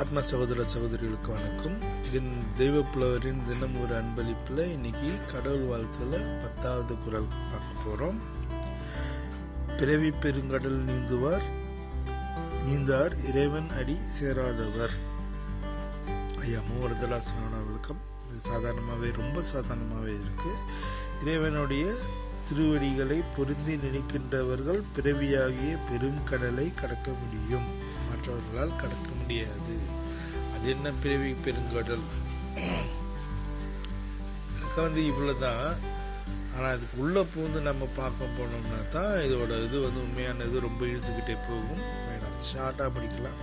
ஆத்ம சகோதர சகோதரிகளுக்கு வணக்கம். தின் தெய்வ புலவரின் தினம் ஒரு அன்பளிப்பில் இன்னைக்கு கடவுள் வாழ்த்துல பத்தாவது குரல் பார்க்க போகிறோம் பிறவி பெருங்கடல் நீந்துவார் நீந்தார் இறைவன் அடி சேராதவர். ஐயா மூவரதலாசனோட விளக்கம் இது சாதாரணமாகவே ரொம்ப சாதாரணமாகவே இருக்கு. இறைவனுடைய திருவடிகளை பொருந்தி நினைக்கின்றவர்கள் பிறவியாகிய பெரும் கடலை கடக்க முடியும். மற்றவர்களால் கடக்க முடியாது. அது என்ன பிறவி பெருங்கடல்? எனக்கு வந்து இவ்வளோதான் ஆனால் அதுக்கு உள்ள பூந்து நம்ம பார்க்க போனோம்னா தான் இதோட இது வந்து உண்மையான இது ரொம்ப இழுத்துக்கிட்டே போகும். வேணாம் ஷார்ட்டாக படிக்கலாம்.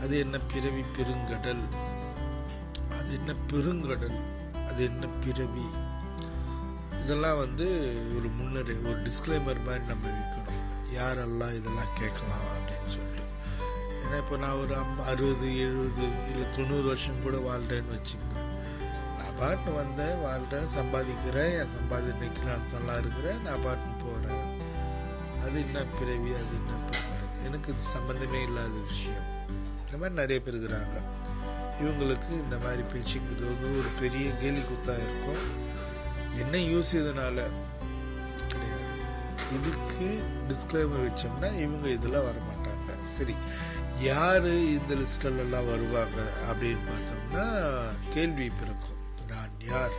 அது என்ன பிறவி பெருங்கடல்? அது என்ன பெருங்கடல்? அது என்ன பிறவி? இதெல்லாம் வந்து ஒரு முன்னரே ஒரு டிஸ்க்ளைமர் மாதிரி நம்ம வைக்கணும். யாரெல்லாம் இதெல்லாம் கேட்கலாம்? ஏன்னா இப்போ நான் ஒரு அம்ப அறுபது எழுபது இல்லை தொண்ணூறு வருஷம் கூட வாழ்கிறேன்னு வச்சுக்கோங்க நான் பாட்டு வந்தேன் வாழ்கிறேன் சம்பாதிக்கிறேன் என் சம்பாதிக்கு நான் நல்லா இருக்கிறேன் நான் பாட்டு போகிறேன் அது என்ன பிறவி அது என்ன பிறகு எனக்கு இது சம்மந்தமே இல்லாத விஷயம். இந்த மாதிரி நிறைய பேர் இருக்கிறாங்க. இவங்களுக்கு இந்த மாதிரி பேச்சுங்கிறது வந்து ஒரு பெரிய கேலி குத்தாக இருக்கும். என்ன யூஸ் இதனால? கிடையாது. இதுக்கு டிஸ்க்ளைமர் வச்சோம்னா இவங்க இதில் வரமாட்டாங்க. சரி. யாரு இந்த லிஸ்டில் எல்லாம் வருவாங்க அப்படின்னு பார்த்தோம்னா கேள்வி பிறக்கும். நான் யார்?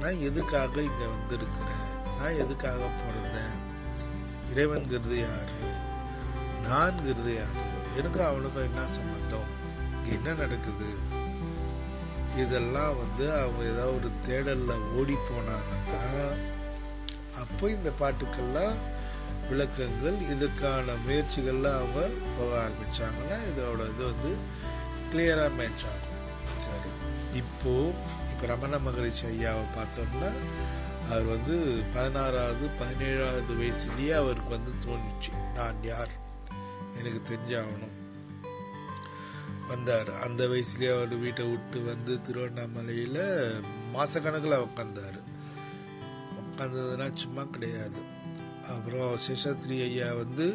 நான் எதுக்காக இங்கே வந்திருக்கிறேன்? நான் எதுக்காக பிறந்தேன்? இறைவன்கிறது யாரு? நான்கிறது யாரு? எனக்கும் அவனுக்கும் என்ன சம்பந்தம்? இங்கே என்ன நடக்குது? இதெல்லாம் வந்து அவங்க ஏதாவது ஒரு தேடலில் ஓடி போனாங்கன்னா அப்போ இந்த பாட்டுக்கெல்லாம் விளக்கங்கள் இதுக்கான முயற்சிகள்ல அவங்க போக ஆரம்பிச்சாங்கன்னா இதோட இது வந்து கிளியரா மேட்ச் ஆகும். சரி. இப்போ இப்போ ரமண மகரிஷி ஐயாவை பார்த்தோம்னா அவர் வந்து பதினாறாவது பதினேழாவது வயசுலயே அவருக்கு வந்து தோணுச்சு. நான் யார்? எனக்கு தெரிஞ்சாகணும். வந்தார். அந்த வயசுலயே அவர் வீட்டை விட்டு வந்து திருவண்ணாமலையில மாதக்கணக்கில் உட்காந்தார் உட்காந்ததுன்னா சும்மா கிடையாது. அப்புறம் சேஷாத்ரி ஐயா வந்து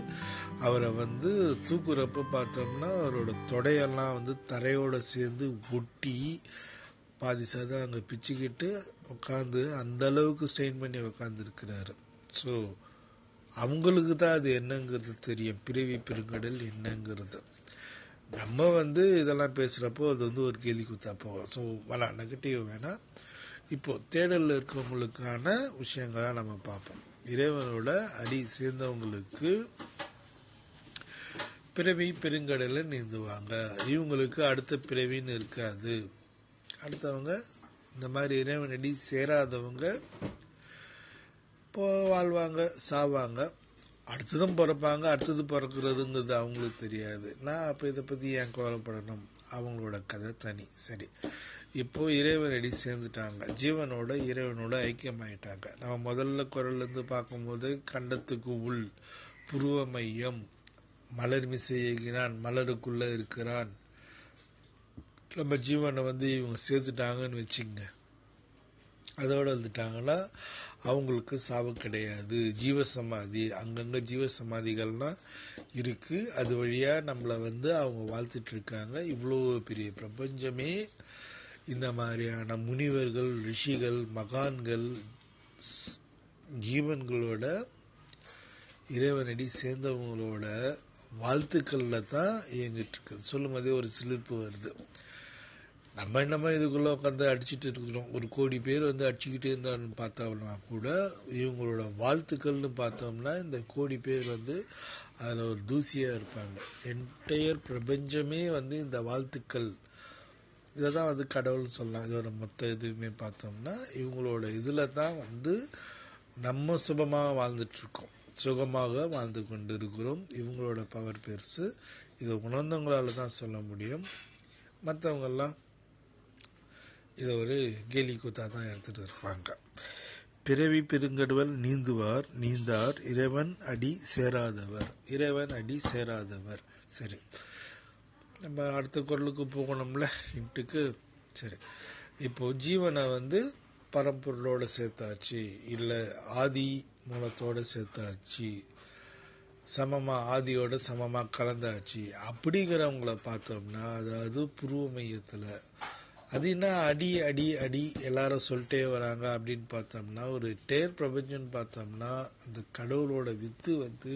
அவரை வந்து தூக்குறப்ப பார்த்தோம்னா அவரோட தொடையெல்லாம் வந்து தரையோடு சேர்ந்து ஒட்டி பாதி சதம் அங்கே பிச்சுக்கிட்டு உட்காந்து அந்த அளவுக்கு பண்ணி உட்காந்துருக்கிறாரு ஸோ அவங்களுக்கு தான் அது என்னங்கிறது தெரியும். பிறவி பெருங்கடல் என்னங்கிறது. நம்ம வந்து இதெல்லாம் பேசுகிறப்போ அது வந்து ஒரு கேலி குத்தா போகும். ஸோ வேணாம் நெகட்டிவ் வேணாம் இப்போது தேடலில் இருக்கிறவங்களுக்கான விஷயங்களை நம்ம பார்ப்போம். இறைவனோட அடி சேர்ந்தவங்களுக்கு பிறவி பெருங்கடலை நீந்துவாங்க. இவங்களுக்கு அடுத்த பிறவின்னு இருக்காது. அடுத்தவங்க இந்த மாதிரி இறைவன் அடி சேராதவங்க இப்போ வாழ்வாங்க சாவாங்க. அடுத்ததும் பிறப்பாங்க அடுத்தது பிறக்கிறதுங்கிறது அவங்களுக்கு தெரியாது. நான் அப்போ இதை பற்றி ஏன் கவலைப்படணும்? அவங்களோட கதை தனி. சரி. இப்போ இறைவன் அடி சேர்ந்துட்டாங்க. ஜீவனோட இறைவனோட ஐக்கியமாயிட்டாங்க. நம்ம முதல்ல குரல்லேருந்து பார்க்கும்போது கண்டத்துக்கு உள் புருவ மையம் மலர் மிசையினான் மலருக்குள்ள இருக்கிறான். நம்ம ஜீவனை வந்து இவங்க சேர்த்துட்டாங்கன்னு வச்சுங்க. அதோட இருந்துட்டாங்கன்னா அவங்களுக்கு சாவு கிடையாது. ஜீவசமாதி அங்கங்க ஜீவசமாதிகள்லாம் இருக்கு. அது வழியா நம்மளை வந்து அவங்க வாழ்த்துட்டு இருக்காங்க. இவ்வளோ பெரிய பிரபஞ்சமே இந்த மாதிரியான முனிவர்கள் ரிஷிகள் மகான்கள் ஜீவன்களோட இறைவனடி சேர்ந்தவங்களோட வாழ்த்துக்கள்ல தான் இயங்கிட்டு இருக்குது. சொல்லும் போதே ஒரு சிலிர்ப்பு வருது. நம்ம என்னமோ இதுக்குள்ளே உட்காந்து அடிச்சுட்டு இருக்கிறோம். ஒரு கோடி பேர் வந்து அடிச்சுக்கிட்டே இருந்தான்னு பார்த்தோம்னா கூட இவங்களோட வாழ்த்துக்கள்னு பார்த்தோம்னா இந்த கோடி பேர் வந்து அதில் ஒரு தூசியாக இருப்பாங்க. என்டையர் பிரபஞ்சமே வந்து இந்த வாழ்த்துக்கள் இதை தான் வந்து கடவுள்னு சொல்லலாம் இதோட மொத்த இதுவுமே பார்த்தோம்னா இவங்களோட இதில் தான் வந்து நம்ம சுபமாக வாழ்ந்துட்டுருக்கோம். சுகமாக வாழ்ந்து கொண்டு இருக்கிறோம் இவங்களோட பவர் பெருசு. இதை உணர்ந்தவங்களால தான் சொல்ல முடியும். மற்றவங்கெல்லாம் இதை ஒரு கேலி கூத்தாக தான் எடுத்துகிட்டு இருப்பாங்க. பிறவி பெருங்கடுவல் நீந்துவார் நீந்தார். இறைவன் அடி சேராதவர். இறைவன் அடி சேராதவர். சரி. நம்ம அடுத்த குரலுக்கு போகணும்ல இன்ட்டுக்கு. சரி. இப்போ ஜீவனை வந்து பரம்பொருளோட சேர்த்தாச்சு இல்லை ஆதி மூலத்தோட சேர்த்தாச்சு சமமாக ஆதியோட சமமாக கலந்தாச்சு அப்படிங்கிறவங்கள பார்த்தோம்னா அதாவது புருவ மையத்தில் அது என்ன அடி அடி அடி எல்லாரும் சொல்லிட்டே வராங்க அப்படின்னு பார்த்தோம்னா ஒரு டேர் பிரபஞ்சம்னு பார்த்தோம்னா அந்த கடவுளோட வித்து வந்து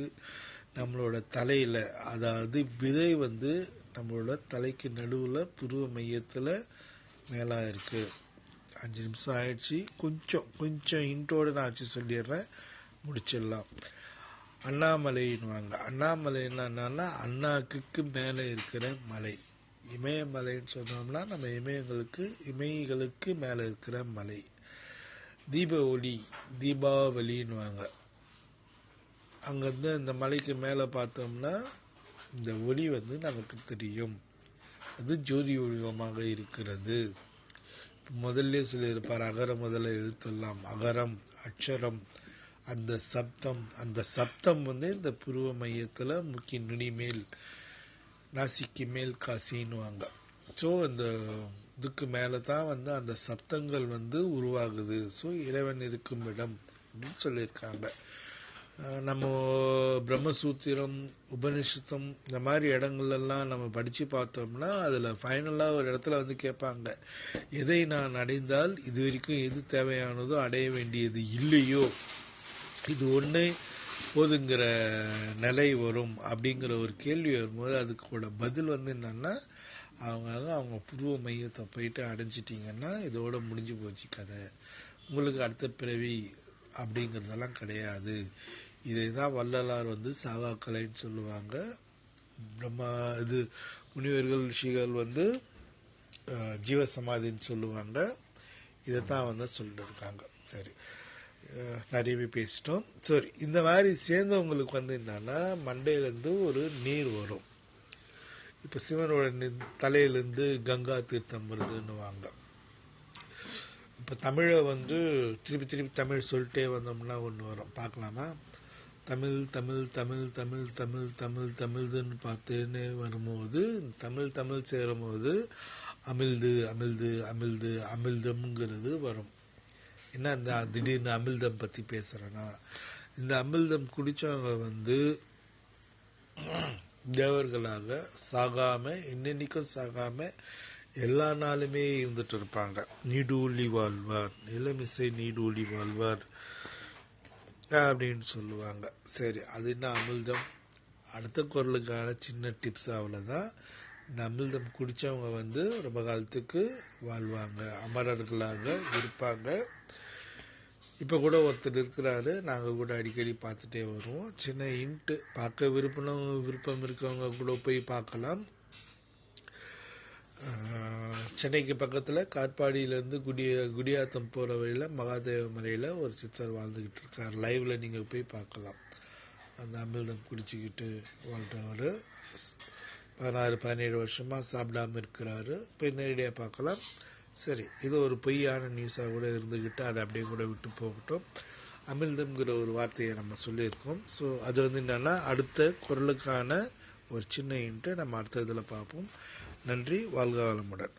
நம்மளோட தலையில் அதாவது விதை வந்து நம்மளோட தலைக்கு நடுவில் புருவ மையத்தில் மேலாக இருக்குது அஞ்சு நிமிஷம் ஆயிடுச்சு. கொஞ்சம் கொஞ்சம் இன்ட்ரோடு நான் ஆச்சு சொல்லிடுறேன். முடிச்சிடலாம். அண்ணாமலைன்னுவாங்க. அண்ணாமலைன்னா என்னன்னா அண்ணாக்குக்கு மேலே இருக்கிற மலை. இமயமலைன்னு சொன்னோம்னா நம்ம இமயங்களுக்கு இமயங்களுக்கு மேலே இருக்கிற மலை. தீப ஒளி தீபாவளின்னுவாங்க. அங்கேருந்து இந்த மலைக்கு மேலே பார்த்தோம்னா இந்த ஒளி வந்து நமக்கு தெரியும். அது ஜோதி வடிவமாக இருக்கிறது. முதல்ல சொல்லியிருப்பார் அகர முதல எழுத்தெல்லாம் அகரம் அக்ஷரம் அந்த சப்தம் அந்த சப்தம் வந்து இந்த புருவ மையத்தில் முக்கிய நுனி மேல் நாசிக்கு மேல் காசின்னுவாங்க. ஸோ அந்த இதுக்கு மேலே தான் வந்து அந்த சப்தங்கள் வந்து உருவாகுது. ஸோ இறைவன் இருக்கும் இடம் அப்படின்னு சொல்லியிருக்காங்க. நம்ம பிரம்மசூத்திரம் உபனிஷத்தம் இந்த மாதிரி இடங்கள்லாம் நம்ம படித்து பார்த்தோம்னா அதில் ஃபைனலாக ஒரு இடத்துல வந்து கேட்பாங்க எதை நான் அடைந்தால் இது வரைக்கும் எது தேவையானதோ அடைய வேண்டியது இல்லையோ? இது ஒன்று போதுங்கிற நிலை வரும். அப்படிங்கிற ஒரு கேள்வி வரும்போது அதுக்கோட பதில் வந்து என்னன்னா அவங்க அவங்க புருவ மையத்தை போயிட்டு அடைஞ்சிட்டிங்கன்னா இதோட முடிஞ்சு போச்சு கதை. உங்களுக்கு அடுத்த பிறவி அப்படிங்கிறதெல்லாம் கிடையாது. இதை தான் வள்ளலார் வந்து சாகாக்கலைன்னு சொல்லுவாங்க. பிரம்மா இது முனிவர்கள் ரிஷிகள் வந்து ஜீவசமாதின்னு சொல்லுவாங்க. இதை தான் வந்து சொல்லிட்டு இருக்காங்க சரி நிறையவே பேசிட்டோம். சரி. இந்த மாதிரி சேர்ந்தவங்களுக்கு வந்து என்னன்னா மண்டையிலேருந்து ஒரு நீர் வரும். இப்போ சிவனோட தலையிலேருந்து கங்கா தீர்த்தம் வருதுன்னுவாங்க. இப்போ தமிழை வந்து திருப்பி திருப்பி தமிழ் சொல்லிட்டே வந்தோம்னா ஒன்று வரும். பார்க்கலாமா? தமிழ் தமிழ் தமிழ் தமிழ் தமிழ் தமிழ் தமிழ்துன்னு பார்த்துன்னு வரும்போது தமிழ் தமிழ் சேரும்போது அமிழ்து அமிழ்து அமிழ்து அமிழ்தம்ங்கிறது வரும். என்ன இந்த திடீர்னு அமிழ்தம் பற்றி பேசுகிறேன்னா இந்த அமிழ்தம் குடித்தவங்க வந்து தேவர்களாக சாகாமல் இன்னைக்கும் சாகாமல் எல்லா நாளுமே இருந்துட்டு இருப்பாங்க. நீடூழி வாழ்வார் இளமிசை நீடூழி வாழ்வார். அப்படின்னு சொல்லுவாங்க. சரி அது என்ன அமிழ்தம்? அடுத்த குரலுக்கான சின்ன டிப்ஸ் அவ்வளோதான் இந்த அமிழ்தம் குடித்தவங்க வந்து ரொம்ப காலத்துக்கு வாழ்வாங்க. அமரர்களாக இருப்பாங்க. இப்போ கூட ஒருத்தர் இருக்கிறாரு. நாங்கள் கூட அடிக்கடி பார்த்துட்டே வருவோம். சின்ன இன்ட்டு பார்க்க விருப்பம் விருப்பம் இருக்கவங்க கூட போய் பார்க்கலாம். சென்னைக்கு பக்கத்தில் காட்பாடியிலேருந்து குடிய குடியாத்தம் போகிற வழியில் மகாதேவ மலையில் ஒரு சித்தர் வாழ்ந்துக்கிட்டு இருக்கார். லைவில் நீங்கள் போய் பார்க்கலாம். அந்த அமிர்தம் குடிச்சிக்கிட்டு வாழ்கிறவர் பதினாறு பதினேழு வருஷமாக சாப்பிடாம இருக்கிறாரு. போய் நேரடியாக பார்க்கலாம். சரி இது ஒரு பொய்யான நியூஸாக கூட இருந்துக்கிட்டு அதை அப்படியே கூட விட்டு போகட்டும். அமிர்தம்ங்கிற ஒரு வார்த்தையை நம்ம சொல்லியிருக்கோம். ஸோ அது வந்து என்னென்னா அடுத்த குரலுக்கான ஒரு சின்ன இன்ட்டு நம்ம அடுத்த இதில் பார்ப்போம். நன்றி வாழ்க வளமுடன்.